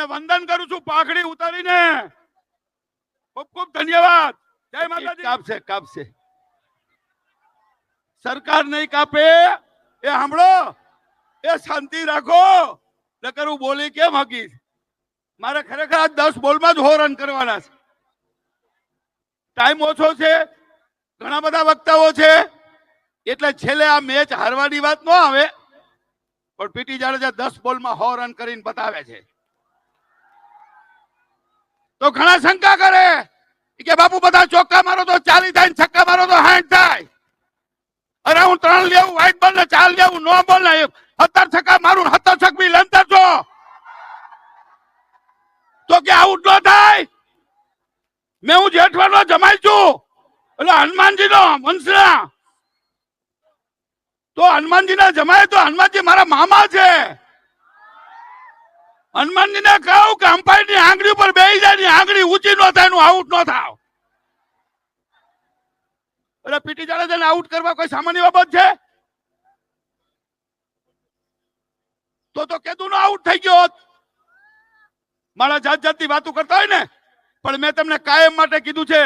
અને વંદન કરું છું પાઘડી ઉતારીને. ખૂબ ખૂબ ધન્યવાદ. જય માતાજી. કાપશે કાપશે. સરકાર નહીં કાપે એ સાંભળો. એ શાંતિ રાખો. નકર હું બોલી કેમ હકીશ? મારે ખરેખર આ દસ બોલમાં જ હો રન કરવાના છે. ટાઈમ ઓછો છે. ઘણા બધા વક્તાઓ છે. એટલે છેલ્લે આ મેચ હારવાની વાત ન આવે. પણ પીટી જાડેજા દસ બોલમાં હો રન કરીને બતાવે છે. તો ઘણા શંકા કરે કે બાપુ બધા ચોક્કા મારો તો ચાલી થાય છક્કા મારો તો હાઈટ થાય. અરે હું ત્રણ લેવું, વાઈટ બોલ ને ચાર લેવું, નો બોલ ને સત્તર છક્કા મારું સત્તર છક બી લંતર છો. તો કે આઉટ ન થાય. મેં હું જેઠવાનો જમાઈ છું. એટલે હનુમાનજી નો વંશના. તો હનુમાનજી ના જમાય તો હનુમાનજી મારા મામા છે. હનુમાનજી ને કહું કે અમ્પાયરની આંગળી ઉપર બેસી જાય આંગળી ઊંચી ન થાયનું આઉટ ન થાવ. એટલે પીટી જાડેજાને આઉટ કરવા કોઈ સામાન્ય બાબત છે? તો તો કેદું નો આઉટ થઈ ગયો. મારા જાત જાતની વાતો કરતા હોય ને, પણ મેં તમને કાયમ માટે કીધું છે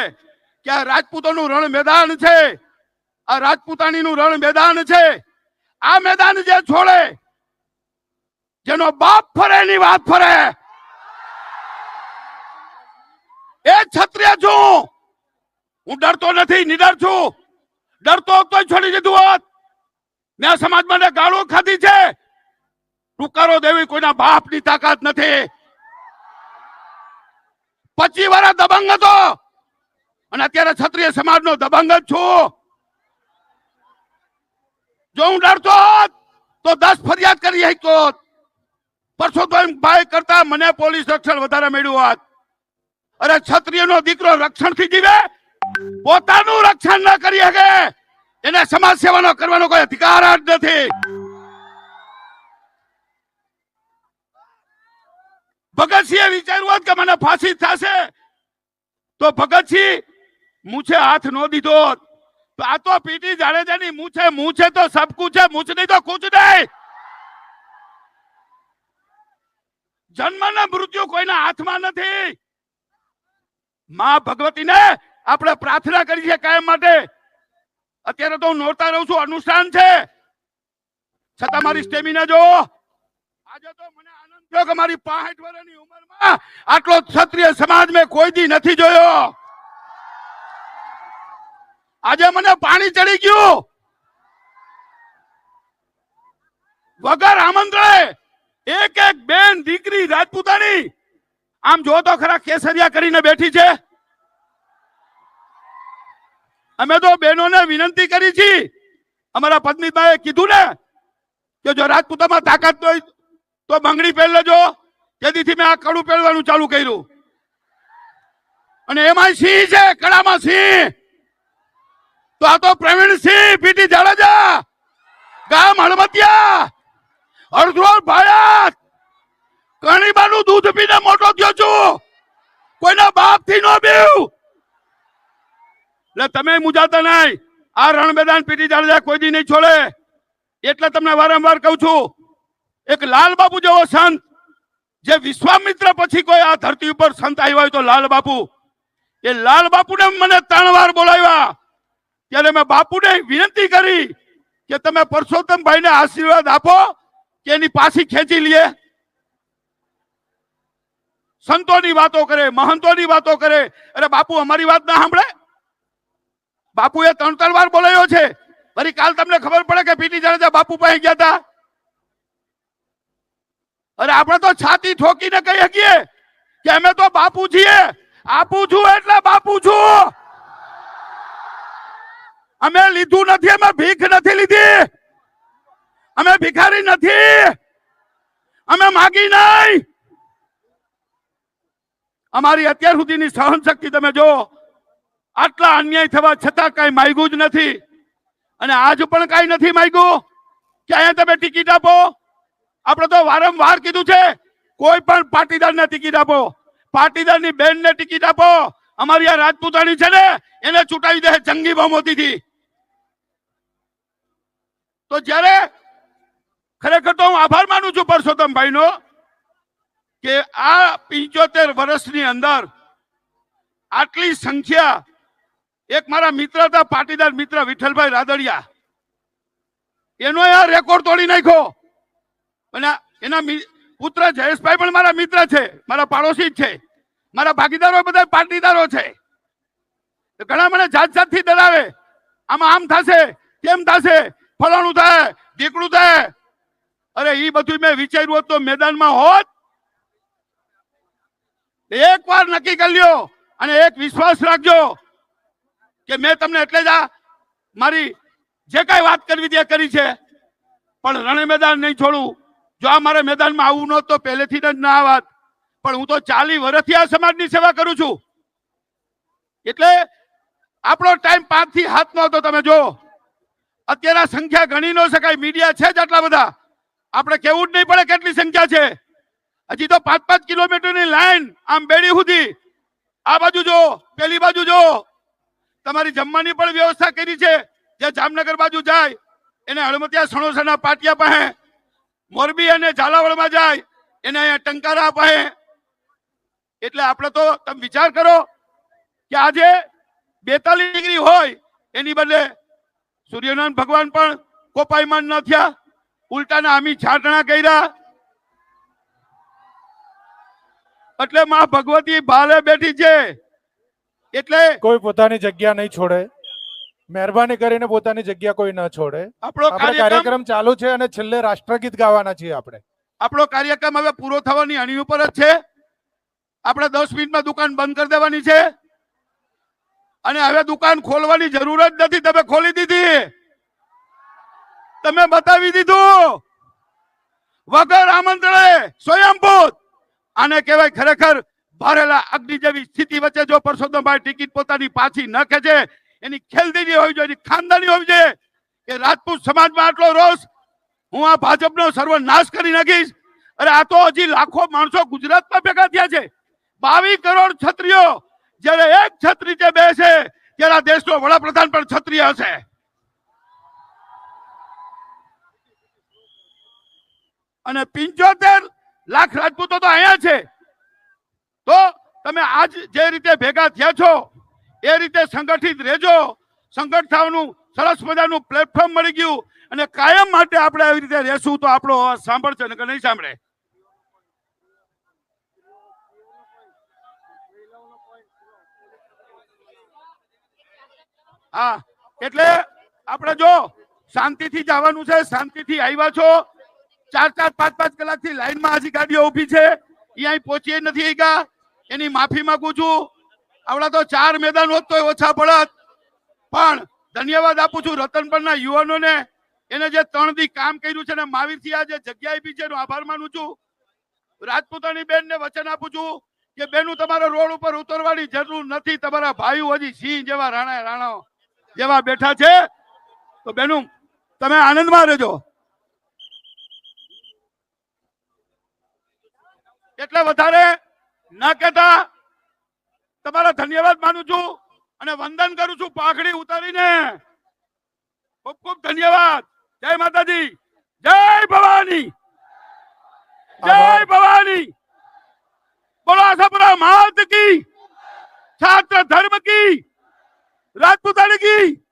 કે આ રાજપૂતોનું રણ મેદાન છે. આ રાજપૂતાણીનું રણ મેદાન છે. આ મેદાન જે છોડે જેનો બાપ ફરે એની વાત ફરે. એ ક્ષત્રિય છું. હું ડરતો નથી, નિડર છું. ડરતો તો છોડી દીધું હોત. મેં આ સમાજ માટે ગાળો ખાધી છે. ટુકારો દેવી કોઈના બાપની તાકાત નથી. પચી વર્ષ દબંગ હતો. અને અત્યારે ક્ષત્રિય સમાજનો દબંગ જ છું. જો હું ડરતો હોત, તો દસ ફરિયાદ કરી શક્યો હોત. પરસોત્તમ ભાઈ કરતા મને પોલીસ રક્ષણ વધારે મળ્યું હોત. અરે ક્ષત્રિયનો દીકરો રક્ષણથી જીવે? પોતાનું રક્ષણ ન કરી શકે. એને સમાજ સેવાનો કરવાનો કોઈ અધિકાર જ નથી. ભગતસિંહે વિચાર્યું હોત કે મને ફાંસી થશે, તો ભગતસિંહ મૂછે હાથ નો દીધો. તો આ તો પીટી જાડેજાની મૂછે મૂછે તો સબ કુછ મૂછ નહીં તો કુછ નહીં. જન્મ ને મૃત્યુ કોઈના હાથમાં નથી. માં ભગવતીને આપણે પ્રાર્થના કરી છે કાયમ માટે. અત્યારે તો હું નોરતા રહું છું, અનુષ્ઠાન છે. છતાં મારી સ્ટેમિના જો. આજે તો મને આનંદ થયો કે મારી 65 વર્ષની ઉંમરમાં આટલો ક્ષત્રિય સમાજ મેં કોઈ દી નથી જોયો. આજે મને પાણી ચડી ગયું. વગર આમંત્રણે એક એક બેન દીકરી રાજપૂતાની. આમ જો તો ખરા કેસરિયા કરીને બેઠી છે. અમે તો બહેનોને વિનંતી કરી છે. અમારા પત્નીભાઈએ કીધું ને કે જો રાજપૂતામાં તાકાત હોય તો બંગડી પહેરી લેજો. તેથી મેં આ કડું પહેરવાનું ચાલુ કર્યું. અને એમાં સિંહ છે કડામાં સિંહ. તો આ તો પ્રવીણ સિંહ પીટી જાડેજા, ગામ હળમતિયા અડધોળ ભાયાત કણીબાનું દૂધ પીને મોટો થયો છું. કોઈના બાપથી નો બીવ એટલે તમે મુજાતા નહીં. આ રણ મેદાન પીટી જાડેજા કોઈ દી નહીં છોડે. એટલે તમને વારંવાર કહું છું, એક લાલ બાપુ જેવો સંત, જે વિશ્વામિત્ર પછી કોઈ આ ધરતી ઉપર સંત આવ્યો હોય તો લાલ બાપુ. એ લાલ બાપુને મને ત્રણ વાર બોલાવ્યા. ત્યારે મેં બાપુને વિનંતી કરી કે તમે પરસોત્તમભાઈને આશીર્વાદ આપો. કે એની પાછી ખેંચી લઈએ સંતોની વાતો કરે, મહંતોની વાતો કરે. અરે બાપુ, અમારી વાત ના સાંભળે? બાપુએ ત્રણ ત્રણ વાર બોલાયો છે. વળી કાલ તમને ખબર પડે કે પીટી જાડેજા બાપુ પાસે ગયા હતા? અરે આપણે તો છાતી ઠોકીને કહી શકીએ કે અમે તો બાપુ છીએ. આપું છું એટલે બાપુ છું. અમે લીધું નથી, અમે ભીખ નથી લીધી. અમે ભિખારી નથી. અમે માગી નહીં. અમારી અત્યાર સુધીની સહન શક્તિ તમે જો, આટલા અન્યાય થવા છતાં કઈ માગ્યું જ નથી. અને આજ પણ કઈ નથી માગ્યું. કે અહીંયા તમે ટિકિટ આપો? આપણે તો વારંવાર કીધું છે, કોઈ પણ પાટીદારને ટિકિટ આપો. પાટીદારની બેનને ટિકિટ આપો. અમારી આ રાજપૂતાણી છે ને, એને ચૂંટાવી દે જંગી બહુમતીથી. તો જ્યારે ખરેખર તો હું આભાર માનું છું પરસોત્તમભાઈ નો કે આ પિંચોતેર વર્ષની અંદર આટલી સંખ્યા એક મારા મિત્ર હતા પાટીદાર મિત્ર વિઠ્ઠલભાઈ રાદડિયા, એનો આ રેકોર્ડ તોડી નાખ્યો. અને એના પુત્ર જયેશભાઈ પણ મારા મિત્ર છે, મારા પાડોશી જ છે, મારા ભાગીદારો બધા પાટીદારો છે. ઘણા મને જાત જાતથી ડરાવે. આમાં આમ થશે, તેમ થશે, ફલાણું થાય ઢીકડું થાય અરે એ બધું મેં વિચાર્યું હોત મેદાનમાં હોત. એક વાર નક્કી કરી લ્યો અને એક વિશ્વાસ રાખજો કે મેં તમને એટલે જ આ મારી જે કઈ વાત કરવી તે કરી છે. પણ રણે મેદાન નહીં છોડું. જો આ મારે મેદાનમાં આવવું નહોતું તો પહેલેથી જ ના આવત પણ હું તો ચાલી વર્ષથી આ સમાજની સેવા કરું છું. એટલે આપણો ટાઈમ પાંચથી હાથ નો હતો તમે જો અત્યારે સંખ્યા ગણી ન શકાય. મીડિયા છે જ આટલા બધા. આપણે કેવું જ નહીં પડે કેટલી સંખ્યા છે. હજી તો પાંચ પાંચ કિલોમીટરની લાઈન આમ બેડી સુધી. આ બાજુ જો, પેલી બાજુ જો. તમારી જમવાની પણ વ્યવસ્થા કરી છે. જે જામનગર બાજુ જાય, એને હળમતિયા સણોસરના પાટિયા પાસે, મોરબી અને ઝાલાવાડમાં જાય, એને અહીંયા ટંકારા પાસે. એટલે આપણે તો તમે વિચાર કરો કે આજે બેતાલીસ ડિગ્રી હોય, એની બદલે સૂર્યનારાયણ ભગવાન પણ કોપાયમાન ન થયા. ઉલટાના આમી છાટણા કર્યા. એટલે માં ભગવતી ભાલે બેઠી છે. એટલે કોઈ પોતાની જગ્યા નહીં છોડે. મહેરબાની કરીને પોતાની જગ્યા કોઈ ન છોડે. આપણો કાર્યક્રમ ચાલુ છે અને છેલ્લે રાષ્ટ્રગીત ગાવાના છીએ આપણે. આપણો કાર્યક્રમ હવે પૂરો થવાની અણી ઉપર જ છે. આપણે દસ મિનિટમાં દુકાન બંધ કરી દેવાની છે. અને હવે દુકાન ખોલવાની જરૂર જ નથી. તમે ખોલી દીધી. તમે બતાવી દીધું. વગર આમંત્રણે સ્વયંભૂત. આને કહેવાય ખરેખર ભરેલા અગ્નિ જેવી સ્થિતિ વચ્ચે જો પરસોત્તમભાઈ ટિકિટ પોતાની પાછી ન ખેંચે, એની ખેલદીની હોવી જોઈએ, એની ખાનદાની હોવી જોઈએ કે રાજપૂત સમાજમાં આટલો રોષ, હું આ ભાજપનો સર્વનાશ કરી નાખીશ. અરે આ તો હજી લાખો માણસો ગુજરાતમાં ભેગા થયા છે. બાવીસ કરોડ છત્રીઓ જ્યારે એક છત્રી જે બેસે, ત્યારે દેશનો વડાપ્રધાન પણ છત્રીય હશે. અને પિંચોતેર લાખ રાજપૂતો તો અહીંયા છે. તો તમે આજ જે રીતે ભેગા થયા છો, એ રીતે સંગઠિત રહેજો. સંગઠ થવાનું સરસ મજાનું પ્લેટફોર્મ મળી ગયું અને કાયમ માટે આપણે આવી રીતે રહેશું તો આપણો અવાજ સાંભળશે ને નહીં સાંભળે. હા, એટલે આપણે જો શાંતિથી જવાનું છે, શાંતિથી આવ્યા છો ચાર ચાર પાંચ પાંચ કલાકથી લાઈનમાં હજી ગાડીઓ ઊભી છે. એ અહીં પહોંચી નથી ગયા એની માફી માંગુ છું. આવડા તો ચાર મેદાન હોત તોય ઓછા પડત. પણ ધન્યવાદ આપું છું રતનપરના યુવાનોને. એને જે ત્રણ દી કામ કર્યું છે ને માવીરથી આ જે જગ્યા આપી છે એનો આભાર માનું છું. રાજપૂતાની બેન ને વચન આપું છું કે બેનું તમારે રોડ ઉપર ઉતરવાની જરૂર નથી. તમારા ભાઈઓ હજી સિંહ જેવા રાણા રાણા જેવા બેઠા છે. તો બેનું, તમે આનંદમાં રહેજો. એટલે વધારે ન કહેતા. તમારા ધન્યવાદ માનું છું અને વંદન કરું છું પાઘડી ઉતારીને. ખૂબ ખૂબ ધન્યવાદ. જય માતાજી. જય ભવાની. જય ભવાની. બોલો આશાપુરા માત કી છાત્ર ધર્મ કી રાજપૂતાણી કી